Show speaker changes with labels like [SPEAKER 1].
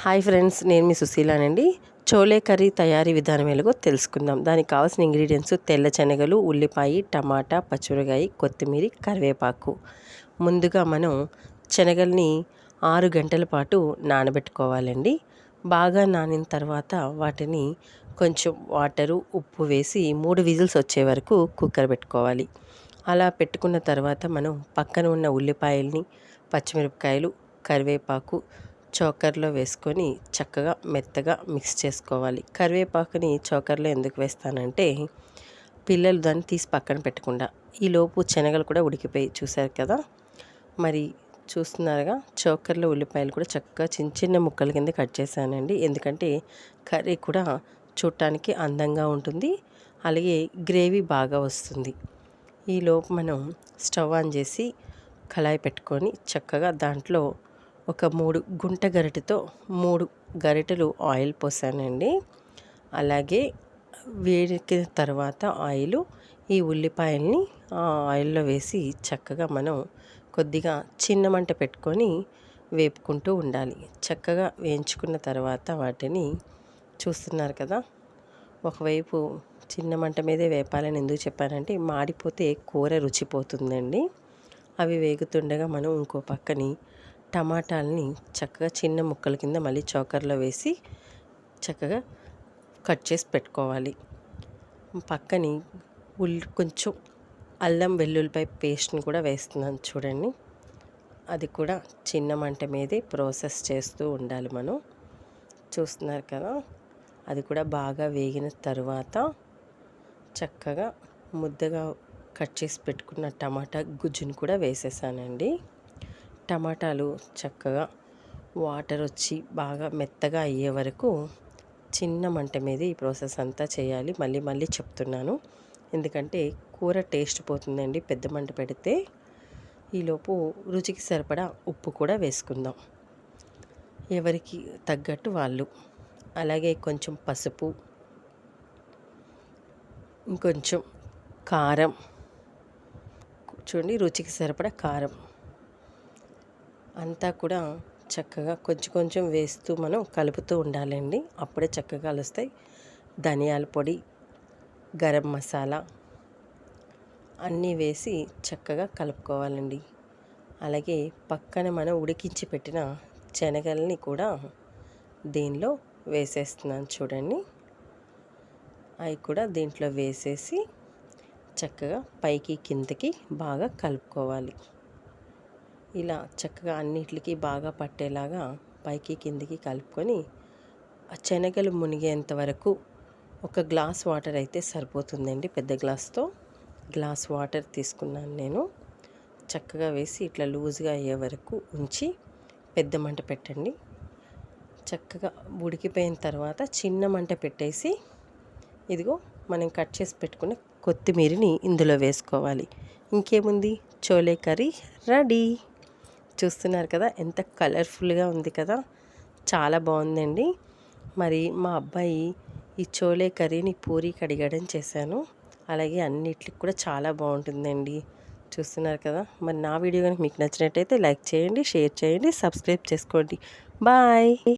[SPEAKER 1] Hi friends నేను మీ సుశీలానండి. Chole curry తయారీ విధానం ఎలాగో తెలుసుకుందాం. దానికి కావాల్సిన ఇంగ్రీడియంట్స్ తెల్ల శనగలు ఉల్లిపాయ టమాటా పచ్చిమిరకాయ కొత్తిమీర కరివేపాకు. ముందుగా మనం శనగల్ని ఆరు గంటల పాటు నానబెట్టుకోవాలండి. బాగా నానిన తర్వాత వాటిని కొంచెం వాటరు ఉప్పు వేసి మూడు విజిల్స్ వచ్చే వరకు కుక్కర్ పెట్టుకోవాలి. అలా పెట్టుకున్న తర్వాత మనం పక్కన ఉన్న ఉల్లిపాయల్ని పచ్చిమిరపకాయలు కరివేపాకు చోకర్లో వేసుకొని చక్కగా మెత్తగా మిక్స్ చేసుకోవాలి. కరివేపాకుని చోకర్లో ఎందుకు వేస్తానంటే పిల్లలు దాన్ని తీసి పక్కన పెట్టకుండా ఈలోపు శనగలు కూడా ఉడికిపోయి చూశారు కదా? మరి చూస్తున్నారుగా? చోకర్లో ఉల్లిపాయలు కూడా చక్కగా చిన్న చిన్న ముక్కల కింద కట్ చేశానండి. ఎందుకంటే కర్రీ కూడా చూడటానికి అందంగా ఉంటుంది. అలాగే గ్రేవీ బాగా వస్తుంది. ఈలోపు మనం స్టవ్ ఆన్ చేసి కళాయి పెట్టుకొని చక్కగా దాంట్లో ఒక మూడు గుంట గరిటెతో మూడు గరిటెలు ఆయిల్ పోసానండి. అలాగే వేడికిన తర్వాత ఆయిల్ ఈ ఉల్లిపాయల్ని ఆ ఆయిల్లో వేసి చక్కగా మనం కొద్దిగా చిన్న మంట పెట్టుకొని వేపుకుంటూ ఉండాలి. చక్కగా వేయించుకున్న తర్వాత వాటిని చూస్తున్నారు కదా ఒకవైపు చిన్న మంట మీదే వేపాలని ఎందుకు చెప్పానంటే మాడిపోతే కూర రుచిపోతుందండి. అవి వేగుతుండగా మనం ఇంకో పక్కని టమాటాలని చక్కగా చిన్న ముక్కల కింద మళ్ళీ చోకర్లో వేసి చక్కగా కట్ చేసి పెట్టుకోవాలి. పక్కని ఉల్లి కొంచెం అల్లం వెల్లుల్లిపాయ పేస్ట్ని కూడా వేస్తున్నాను చూడండి. అది కూడా చిన్న మంట మీదే ప్రాసెస్ చేస్తూ ఉండాలి మనం. చూస్తున్నారు కదా? అది కూడా బాగా వేగిన తర్వాత చక్కగా ముద్దగా కట్ చేసి పెట్టుకున్న టమాటా గుజ్జుని కూడా వేసేసానండి. టమాటాలు చక్కగా వాటర్ వచ్చి బాగా మెత్తగా అయ్యే వరకు చిన్న మంట మీద ఈ ప్రాసెస్ అంతా చేయాలి. మళ్ళీ మళ్ళీ చెప్తున్నాను. ఎందుకంటే కూర టేస్ట్ పోతుందండి. పెద్ద మంట పెడితే ఈలోపు రుచికి సరిపడా ఉప్పు కూడా వేసుకుందాం. ఎవరికి తగ్గట్టు వాళ్ళు. అలాగే కొంచెం పసుపు ఇంకొంచెం కారం. చూడండి రుచికి సరిపడా కారం. అంతా కూడా చక్కగా కొంచెం కొంచెం వేస్తూ మనం కలుపుతూ ఉండాలండి. అప్పుడే చక్కగా కలుస్తాయి ధనియాల పొడి గరం మసాలా అన్నీ వేసి చక్కగా కలుపుకోవాలండి. అలాగే పక్కన మనం ఉడికించి పెట్టిన శనగల్ని కూడా దీనిలో వేసేస్తున్నాను చూడండి. అవి కూడా దీంట్లో వేసేసి చక్కగా పైకి కిందకి బాగా కలుపుకోవాలి. ఇలా చక్కగా అన్నిటికి బాగా పట్టేలాగా పైకి కిందికి కలుపుకొని ఆ శనగలు మునిగేంత వరకు ఒక గ్లాస్ వాటర్ అయితే సరిపోతుందండి. పెద్ద గ్లాస్తో గ్లాస్ వాటర్ తీసుకున్నాను నేను. చక్కగా వేసి ఇట్లా లూజ్గా అయ్యే వరకు ఉంచి పెద్ద మంట పెట్టండి. చక్కగా ఉడికిపోయిన తర్వాత చిన్న మంట పెట్టేసి ఇదిగో మనం కట్ చేసి పెట్టుకున్న కొత్తిమీరని ఇందులో వేసుకోవాలి. ఇంకేముంది? Chole curry ready. చూస్తున్నారు కదా ఎంత కలర్ఫుల్గా ఉంది కదా చాలా బాగుందండి. మరి మా అబ్బాయి ఈ చోలే కర్రీని పూరి కడిగడం చేశాను. అలాగే అన్నిటికి కూడా చాలా బాగుంటుందండి. చూస్తున్నారు కదా మరి నా వీడియో కనుక మీకు నచ్చినట్టయితే లైక్ చేయండి షేర్ చేయండి సబ్స్క్రైబ్ చేసుకోండి. బాయ్!